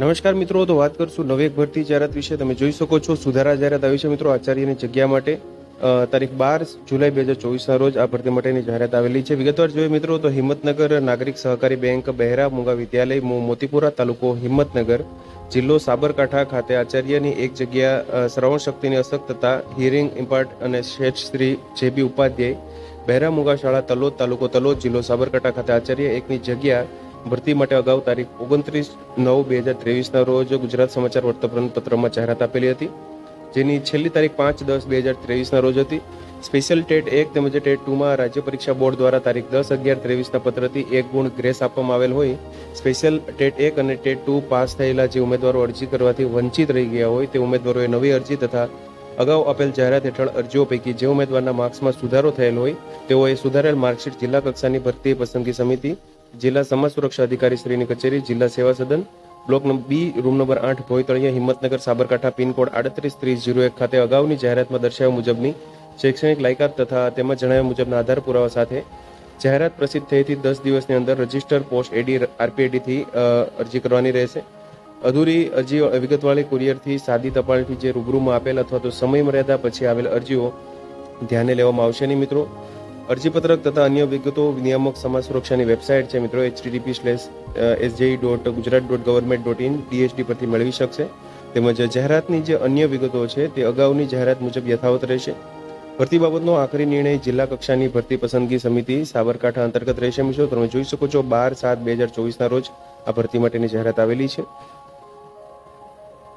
નમસ્કાર મિત્રો, તો વાત કરશું નવી એક ભરતી જાહેરાત વિશે. તમે જોઈ શકો છો સુધારા જાહેરાત આવી છે મિત્રો, આચાર્યની જગ્યા માટે. તારીખ બાર જુલાઈ બે હજાર ચોવીસના રોજ આ ભરતી માટેની જાહેરાત આવેલી છે. વિગતવાર જોઈએ મિત્રો, તો હિંમતનગર નાગરિક સહકારી બેંક બહેરા મુંગા વિદ્યાલય મોતીપુરા તાલુકો હિંમતનગર જિલ્લો સાબરકાંઠા ખાતે આચાર્યની એક જગ્યા શ્રવણ શક્તિની અશક્તતા હિયરિંગ ઇમ્પાર્ટ અને શેઠ શ્રી બી ઉપાધ્યાય બહેરા મુંગા શાળા તલોદ તાલુકો તલોદ જિલ્લો સાબરકાંઠા ખાતે આચાર્ય એકની જગ્યા ભરતી માટે અગાઉ તારીખ ઓગણત્રીસ નવ બે હજાર ત્રેવીસના રોજ ગુજરાત સમાચાર વર્તમાનપત્રમાં જાહેરાત આપેલી હતી, જેની છેલ્લી તારીખ પાંચ દસ બે હજાર ત્રેવીસના રોજ હતી. સ્પેશિયલ ટેટ એક તેમજ ટેટ ટુમાં રાજ્ય પરીક્ષા બોર્ડ દ્વારા તારીખ દસ અગિયાર ત્રેવીસના પત્રથી એક ગુણ ગ્રેસ આપવામાં આવેલ હોય. સ્પેશિયલ ટેટ એક અને ટેટ ટુ પાસ થયેલા જે ઉમેદવારો અરજી કરવાથી વંચિત રહી ગયા હોય, તે ઉમેદવારોએ નવી અરજી તથા અગાઉ આપેલ જાહેરાત હેઠળ અરજીઓ પૈકી જે ઉમેદવારના માર્ક્સમાં સુધારો થયેલ હોય, તેઓએ સુધારેલ માર્કશીટ જિલ્લા કક્ષાની ભરતી પસંદગી સમિતિ જિલ્લા સમાજ સુરક્ષા અધિકારી શ્રીની કચેરી, જિલ્લા સેવા સદન, block number B, room number આઠ, ભોયતળિયા, હિંમતનગર, સાબરકાંઠા, પિનકોડ આડત્રીસ ત્રીસ જીરો એક ખાતે અગાઉની જાહેરાતમાં દર્શાવ્યા મુજબની શૈક્ષણિક લાયકાત તથા તેમાં જણાવ્યા મુજબના આધાર પુરાવા સાથે જાહેરાત પ્રસિદ્ધ થયેથી દસ દિવસની અંદર રજિસ્ટર પોસ્ટ એડી આરપીએડીથી અરજી કરવાની રહેશે. અધૂરી અરજી વિગતવાળી કુરિયરથી સાદી ટપાલથી જે રૂબરૂમાં આપેલ અથવા તો સમય મર્યાદા પછી આવેલ અરજીઓ ધ્યાને લેવામાં આવશે નહીં મિત્રો. અરજીપત્રક તથા અન્ય વિગતો નિયામક સમાજ સુરક્ષાની વેબસાઇટ છે મિત્રો HTTP slash SJE dot Gujarat dot government dot in DHD પરથી મેળવી શકશે. તેમજ જાહેરાતની જે અન્ય વિગતો છે તે અગાઉની જાહેરાત મુજબ યથાવત રહેશે. ભરતી બાબતનો આખરી નિર્ણય જિલ્લા કક્ષાની ભરતી પસંદગી સમિતિ સાબરકાંઠા અંતર્ગત રહેશે મિત્રો. તમે જોઈ શકો છો બાર સાત બે હજાર ચોવીસના રોજ આ ભરતી માટેની જાહેરાત આવેલી છે.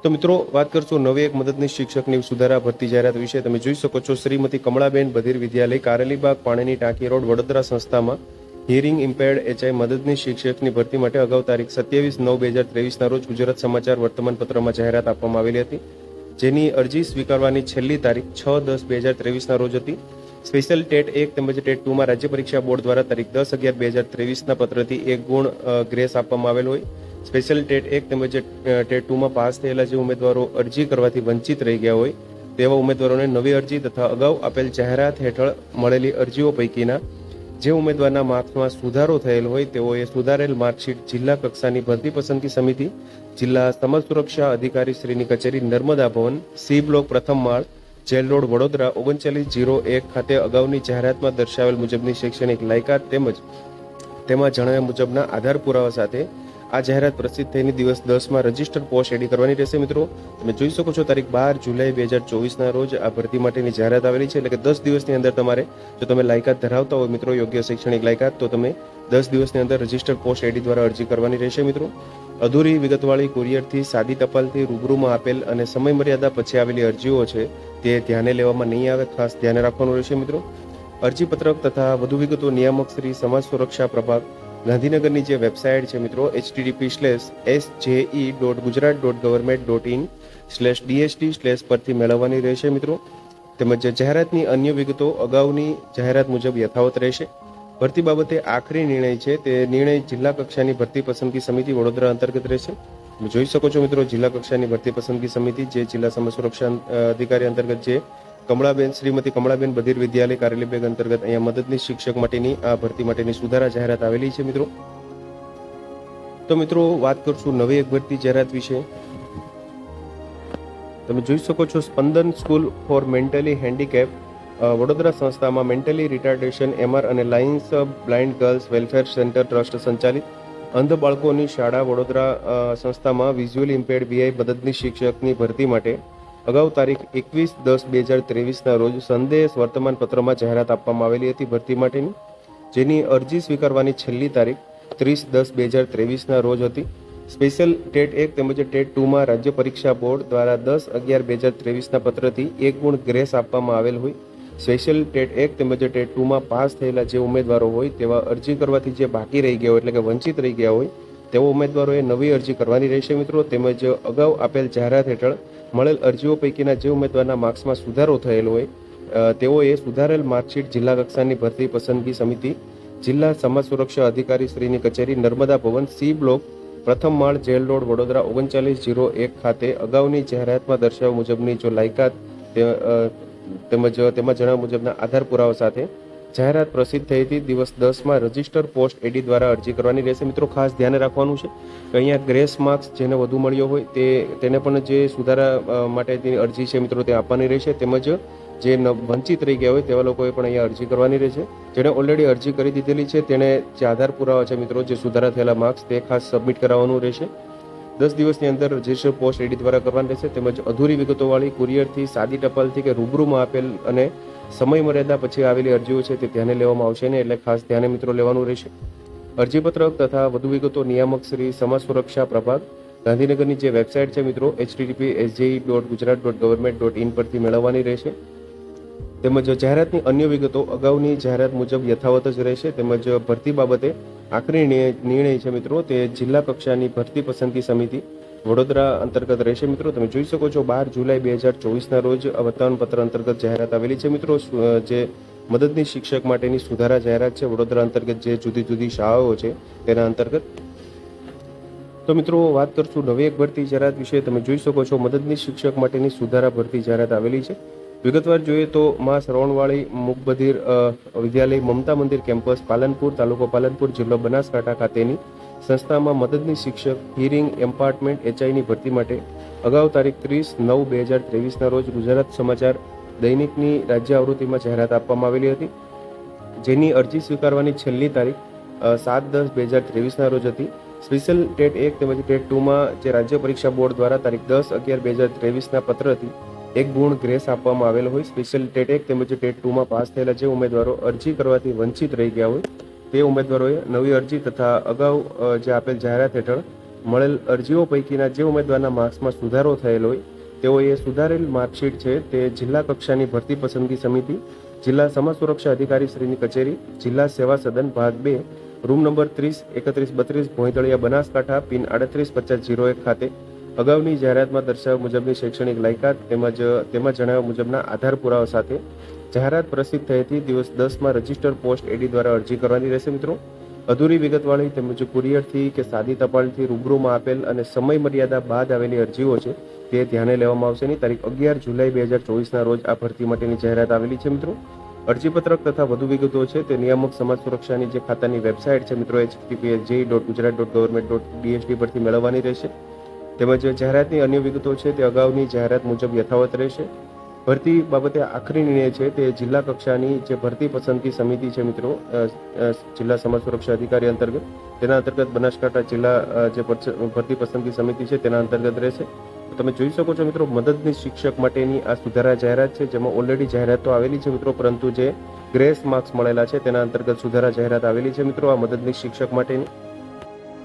તો મિત્રો, વાત કરશું નવી એક મદદનીશ શિક્ષકની સુધારા ભરતી જાહેરાત વિશે. તમે જોઈ શકો છો, શ્રીમતી કમળાબેન બધીર વિદ્યાલય, કારેલીબાગ, પાણીની ટાંકી રોડ, વડોદરા સંસ્થામાં હિયરિંગ ઇમ્પેર્ડ એચઆઈ મદદની શિક્ષકની ભરતી માટે અગાઉ તારીખ સત્યાવીસ નવ બે હજાર ત્રેવીસના રોજ ગુજરાત સમાચાર વર્તમાનપત્રમાં જાહેરાત આપવામાં આવેલી હતી. જેની અરજી સ્વીકારવાની છેલ્લી તારીખ છ દસ બે હજાર ત્રેવીસના રોજ હતી. સ્પેશિયલ ટેટ એક તેમજ ટેટ ટુમાં રાજ્ય પરીક્ષા બોર્ડ દ્વારા તારીખ દસ અગિયાર બે હજાર ત્રેવીસના પત્રથી એક ગુણ ગ્રેસ આપવામાં આવેલ હોય. સ્પેશિયલ ટેટ એક તેમજ ટેટ ટુમાં પાસ થયેલા જે ઉમેદવારો અરજી કરવાથી વંચિત રહી ગયા હોય, તેવા ઉમેદવારોને નવી અરજી તથા અગાઉ આપેલ જાહેરાત હેઠળ મળેલી અરજીઓ પૈકીના જે ઉમેદવારના માર્ક્સમાં સુધારો થયેલ હોય, તેઓએ સુધારેલ માર્કશીટ જિલ્લા કક્ષાની ભરતી પસંદગી સમિતિ, જિલ્લા સમાજ સુરક્ષા અધિકારી શ્રીની કચેરી નર્મદા ભવન, સી બ્લોક પ્રથમ માળ, જેલ રોડ વડોદરા ઓગણચાલીસ જીરો એક ખાતે અગાઉની જાહેરાતમાં દર્શાવેલ મુજબની શૈક્ષણિક લાયકાત તેમજ તેમાં જણાવ્યા મુજબના આધાર પુરાવા સાથે આ જાહેરાત પ્રસિદ્ધ થઈને દિવસ દસમાં રજિસ્ટર પોસ્ટ એડી કરવાની રહેશે મિત્રો. તમે જોઈ શકો છો તારીખ બાર જુલાઈ બે હજાર ચોવીસના રોજ આ ભરતી માટેની જાહેરાત આવેલી છે. એટલે કે દસ દિવસની અંદર તમારે જો તમે લાયકાત ધરાવતા હોય મિત્રો, યોગ્ય શૈક્ષણિક લાયકાત, તો તમે દસ દિવસની અંદર રજિસ્ટર પોસ્ટ એડી દ્વારા અરજી કરવાની રહેશે મિત્રો. અધૂરી વિગતવાળી કુરિયરથી, સાદી ટપાલથી રૂબરૂમાં આપેલ અને સમય મર્યાદા પછી આવેલી અરજીઓ છે, તે ધ્યાને લેવામાં નહીં આવે. ખાસ ધ્યાને રાખવાનું રહેશે મિત્રો. અરજીપત્રક તથા વધુ વિગતો નિયામક શ્રી સમાજ સુરક્ષા પ્રભાગ ગાંધીનગરની જે વેબસાઇટ છે મિત્રો, HTTP slash S JE dot Gujarat dot government dot in slash DST slash પરથી મેળવવાની રહેશે મિત્રો. તેમજ જાહેરાતની અન્ય વિગતો અગાઉની જાહેરાત મુજબ યથાવત રહેશે. ભરતી બાબતે આખરી નિર્ણય છે, તે નિર્ણય જિલ્લા કક્ષાની ભરતી પસંદગી સમિતિ વડોદરા અંતર્ગત રહેશે. જોઈ શકો છો મિત્રો, જિલ્લા કક્ષાની ભરતી પસંદગી સમિતિ જે જિલ્લા સમાજ સુરક્ષા અધિકારી અંતર્ગત જે કમળાબેન, શ્રીમતી કમળાબેન બધીર વિદ્યાલય કારેલીબેગ અંતર્ગત અહીંયા મદદની શિક્ષક માટેની, આ ભરતી માટેની સુધારા જાહેરાત આવેલી છે મિત્રો. તો મિત્રો, વાત કરશું નવી એક ભરતી જાહેરાત વિશે. તમે જોઈ શકો છો Spandan school for mentally handicap Vadodara સંસ્થામાં મેન્ટલી રિટાર્ડેશન એમઆર અને lions blind girls welfare centre trust સંચાલિત. અંધ બાળકોની શાળા વડોદરા સંસ્થામાં વિઝ્યુઅલી ઇમ્પેર્ડ વીઆઈ મદદની શિક્ષકની ભરતી માટે અગાઉ તારીખ એકવીસ દસ બે હજાર ત્રેવીસના રોજ સંદેશ વર્તમાન પત્રમાં જાહેરાત આપવામાં આવેલી હતી ભરતી માટેની, જેની અરજી સ્વીકારવાની છેલ્લી તારીખ ત્રીસ દસ બે હજાર ત્રેવીસના રોજ હતી. સ્પેશિયલ ટેટ એક તેમજ ટેટ ટુમાં રાજ્ય પરીક્ષા બોર્ડ દ્વારા દસ અગિયાર બે હજાર ત્રેવીસના પત્રથી એક ગુણ ગ્રેસ આપવામાં આવેલ હોય. સ્પેશિયલ ટેટ એક તેમજ ટેટ ટુમાં પાસ થયેલા જે ઉમેદવારો હોય તેવા અરજી કરવાથી જે બાકી રહી ગયા હોય એટલે કે વંચિત રહી ગયા હોય તેઓ ઉમેદવારોએ નવી અરજી કરવાની રહેશે મિત્રો. તેમજ અગાઉ આપેલ જાહેરાત હેઠળ મળેલ અરજીઓ પૈકીના જે ઉમેદવારના માર્ક્સમાં સુધારો થયેલો હોય તેઓએ સુધારેલ માર્કશીટ જિલ્લા કક્ષાની ભરતી પસંદગી સમિતિ, જિલ્લા સમાજ સુરક્ષા અધિકારી શ્રીની કચેરી, નર્મદા ભવન, સી બ્લોક, પ્રથમ માળ, જેલ રોડ, વડોદરા, ઓગણચાલીસ જીરો એક ખાતે અગાઉની જાહેરાતમાં દર્શાવ્યા મુજબની જો લાયકાત તેમજ, તેમાં જણાવ્યા મુજબના આધાર પુરાવા સાથે જાહેરાત પ્રસિદ્ધ થઈ હતી. દિવસ દસમાં રજિસ્ટર પોસ્ટ એડી દ્વારા અરજી કરવાની રહેશે. મિત્રો, ખાસ ધ્યાન રાખવાનું છે કે અહીંયા ગ્રેસ માર્ક્સ જેને વધુ મળ્યો હોય તે, તેને પણ જે સુધારા માટેની અરજી છે મિત્રો, તે આપવાની રહેશે. તેમજ જે વંચિત રહી ગયા હોય તેવા લોકોએ પણ અહીંયા અરજી કરવાની રહેશે. જેણે ઓલરેડી અરજી કરી દીધેલી છે, તેણે જે આધાર પુરાવા છે મિત્રો, જે સુધારા થયેલા માર્ક્સ, તે ખાસ સબમિટ કરાવવાનું રહેશે. દસ દિવસની અંદર રજિસ્ટર પોસ્ટ એડી દ્વારા કરવાની રહેશે. તેમજ અધૂરી વિગતોવાળી કુરિયરથી સાદી ટપાલથી કે રૂબરૂમાં આપેલ અને સમય મર્યાદા પછી આવેલી અરજીઓ છે તે ધ્યાને લેવામાં આવશે ને એટલે ખાસ ધ્યાને મિત્રો લેવાનું રહેશે. અરજીપત્રક તથા વધુ વિગતો નિયામક શ્રી સમાજ સુરક્ષા પ્રભાગ, ગાંધીનગરની જે વેબસાઇટ છે મિત્રો HTTP SGE dot Gujarat dot government dot in પરથી મેળવવાની રહેશે. તેમજ જાહેરાતની અન્ય વિગતો અગાઉની જાહેરાત મુજબ યથાવત જ રહેશે. તેમજ ભરતી બાબતે આખરી નિર્ણય છે મિત્રો તે જિલ્લા કક્ષાની ભરતી પસંદગી સમિતિ વડોદરા અંતર્ગત રહેશે. મિત્રો તમે જોઈ શકો છો બાર જુલાઈ બે હજાર ચોવીસના રોજ વર્તમાન પત્ર અંતર્ગત જાહેરાત આવેલી છે. મિત્રો જે મદદની શિક્ષક માટેની સુધારા જાહેરાત છે વડોદરા અંતર્ગત જે જુદી જુદી શાળાઓ છે તેના અંતર્ગત. તો મિત્રો વાત કરશું નવી એક ભરતી જાહેરાત વિશે. તમે જોઈ શકો છો મદદની શિક્ષક માટેની સુધારા ભરતી જાહેરાત આવેલી છે. વિગતવાર જોઈએ તો માં શ્રવણવાળી મુકબધિર વિદ્યાલય મમતા મંદિર કેમ્પસ પાલનપુર, તાલુકો પાલનપુર જિલ્લો બનાસકાંઠા ખાતેની સંસ્થામાં મદદની શિક્ષક, હિરિંગ એમ્પાર્ટમેન્ટ એચઆઈની ભરતી માટે અગાઉ તારીખ ત્રીસ નવ બે હજાર ત્રેવીસના રોજ ગુજરાત સમાચાર દૈનિકની રાજ્ય આવૃત્તિમાં જાહેરાત આપવામાં આવેલી હતી, જેની અરજી સ્વીકારવાની છેલ્લી તારીખ સાત દસ બે હજાર ત્રેવીસના રોજ હતી. સ્પેશિયલ ટેટ એક તેમજ ટેટ ટુમાં જે રાજ્ય પરીક્ષા બોર્ડ દ્વારા તારીખ દસ અગિયાર બે હજાર ત્રેવીસના પત્રથી એક ગુણ ગ્રેસ આપવામાં આવેલો હોય. સ્પેશિયલ ટેટ એક તેમજ ટેટ ટુમાં પાસ થયેલા જે ઉમેદવારો અરજી કરવાથી વંચિત રહી ગયા હોય, તે ઉમેદવારોએ નવી અરજી તથા અગાઉ જે આપેલ જાહેરાત હેઠળ મળેલ અરજીઓ પૈકીના જે ઉમેદવારના માર્ક્સમાં સુધારો થયેલો હોય, તેઓએ સુધારેલ માર્કશીટ છે તે જિલ્લા કક્ષાની ભરતી પસંદગી સમિતિ, જિલ્લા સમાજ સુરક્ષા અધિકારી શ્રીની કચેરી, જિલ્લા સેવા સદન ભાગ બે, રૂમ નંબર ત્રીસ, એકત્રીસ, બત્રીસ, ભોંયતળિયા, બનાસકાંઠા, પિન આડત્રીસ, પચાસ જીરો એક ખાતે અગાઉની જાહેરાતમાં દર્શાવ્યા મુજબની શૈક્ષણિક લાયકાત તેમજ તેમાં જણાવ્યા મુજબના આધાર પુરાવા સાથે જાહેરાત પ્રસિદ્ધ થયેથી દિવસ દસમાં રજિસ્ટર પોસ્ટ એડી દ્વારા અરજી કરવાની રહેશે મિત્રો. અધૂરી વિગતવાળી તેમજ કુરિયરથી કે સાદી ટપાલથી રૂબરૂમાં આપેલ અને સમય મર્યાદા બાદ આવેલી અરજીઓ છે તે ધ્યાને લેવામાં આવશે ની તારીખ અગિયાર જુલાઈ બે હજાર ચોવીસના રોજ આ ભરતી માટેની જાહેરાત આવેલી છે મિત્રો. અરજીપત્રક તથા વધુ વિગતો છે તે નિયામક સમાજ સુરક્ષાની જે ખાતાની વેબસાઇટ છે મિત્રો HTTPS J dot Gujarat dot government dot DSD પરથી મેળવવાની રહેશે. તેમજ જાહેરાતની અન્ય વિગતો છે તે અગાઉની જાહેરાત મુજબ યથાવત રહેશે. ભરતી બાબતે આખરી નિર્ણય છે તે જિલ્લા કક્ષાની જે ભરતી પસંદગી સમિતિ છે મિત્રો જિલ્લા સમાજ સુરક્ષા અધિકારી અંતર્ગત, તેના અંતર્ગત બનાસકાંઠા જિલ્લા જે ભરતી પસંદગી સમિતિ છે તેના અંતર્ગત રહેશે. તમે જોઈ શકો છો મિત્રો મદદની શિક્ષક માટેની આ સુધારા જાહેરાત છે, જેમાં ઓલરેડી જાહેરાતો આવેલી છે મિત્રો, પરંતુ જે ગ્રેસ માર્ક્સ મળેલા છે તેના અંતર્ગત સુધારા જાહેરાત આવેલી છે મિત્રો, આ મદદની શિક્ષક માટેની.